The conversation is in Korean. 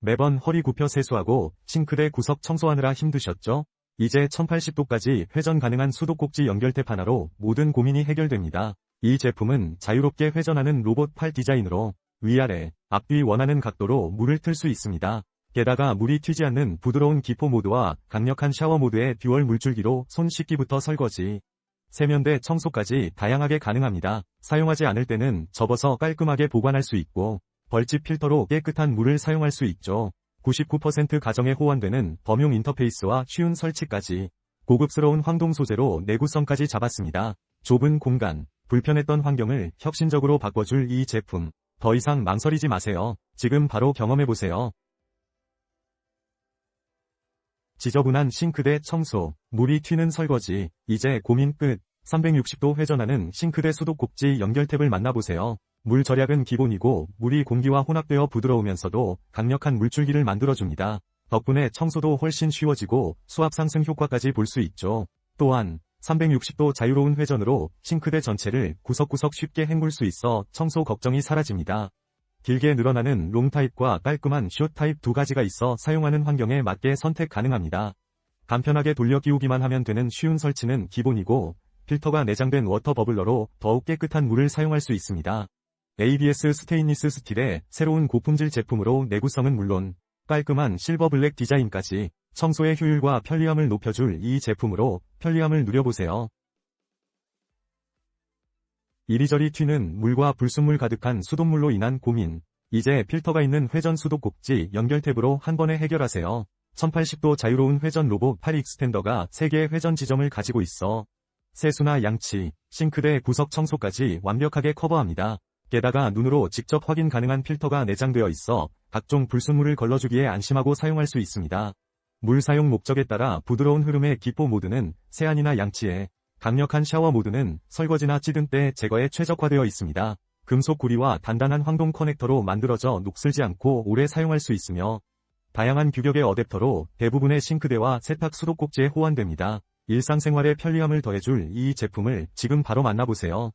매번 허리 굽혀 세수하고 싱크대 구석 청소하느라 힘드셨죠? 이제 1080도까지 회전 가능한 수도꼭지 연결탭 하나로 모든 고민이 해결됩니다. 이 제품은 자유롭게 회전하는 로봇 팔 디자인으로 위아래, 앞뒤 원하는 각도로 물을 틀 수 있습니다. 게다가 물이 튀지 않는 부드러운 기포 모드와 강력한 샤워 모드의 듀얼 물줄기로 손 씻기부터 설거지, 세면대 청소까지 다양하게 가능합니다. 사용하지 않을 때는 접어서 깔끔하게 보관할 수 있고 벌집 필터로 깨끗한 물을 사용할 수 있죠. 99% 가정에 호환되는 범용 인터페이스와 쉬운 설치까지 고급스러운 황동 소재로 내구성까지 잡았습니다. 좁은 공간, 불편했던 환경을 혁신적으로 바꿔줄 이 제품. 더 이상 망설이지 마세요. 지금 바로 경험해보세요. 지저분한 싱크대 청소, 물이 튀는 설거지, 이제 고민 끝. 360도 회전하는 싱크대 수도꼭지 연결탭을 만나보세요. 물 절약은 기본이고 물이 공기와 혼합되어 부드러우면서도 강력한 물줄기를 만들어줍니다. 덕분에 청소도 훨씬 쉬워지고 수압 상승 효과까지 볼 수 있죠. 또한 360도 자유로운 회전으로 싱크대 전체를 구석구석 쉽게 헹굴 수 있어 청소 걱정이 사라집니다. 길게 늘어나는 롱 타입과 깔끔한 숏 타입 두 가지가 있어 사용하는 환경에 맞게 선택 가능합니다. 간편하게 돌려 끼우기만 하면 되는 쉬운 설치는 기본이고 필터가 내장된 워터 버블러로 더욱 깨끗한 물을 사용할 수 있습니다. ABS 스테인리스 스틸의 새로운 고품질 제품으로 내구성은 물론 깔끔한 실버 블랙 디자인까지 청소의 효율과 편리함을 높여줄 이 제품으로 편리함을 누려보세요. 이리저리 튀는 물과 불순물 가득한 수돗물로 인한 고민. 이제 필터가 있는 회전 수도꼭지 연결 탭으로 한 번에 해결하세요. 1080도 자유로운 회전 로봇 8 익스텐더가 3개의 회전 지점을 가지고 있어 세수나 양치, 싱크대 구석 청소까지 완벽하게 커버합니다. 게다가 눈으로 직접 확인 가능한 필터가 내장되어 있어 각종 불순물을 걸러주기에 안심하고 사용할 수 있습니다. 물 사용 목적에 따라 부드러운 흐름의 기포 모드는 세안이나 양치에, 강력한 샤워 모드는 설거지나 찌든 때 제거에 최적화되어 있습니다. 금속 구리와 단단한 황동 커넥터로 만들어져 녹슬지 않고 오래 사용할 수 있으며 다양한 규격의 어댑터로 대부분의 싱크대와 세탁 수도꼭지에 호환됩니다. 일상생활의 편리함을 더해줄 이 제품을 지금 바로 만나보세요.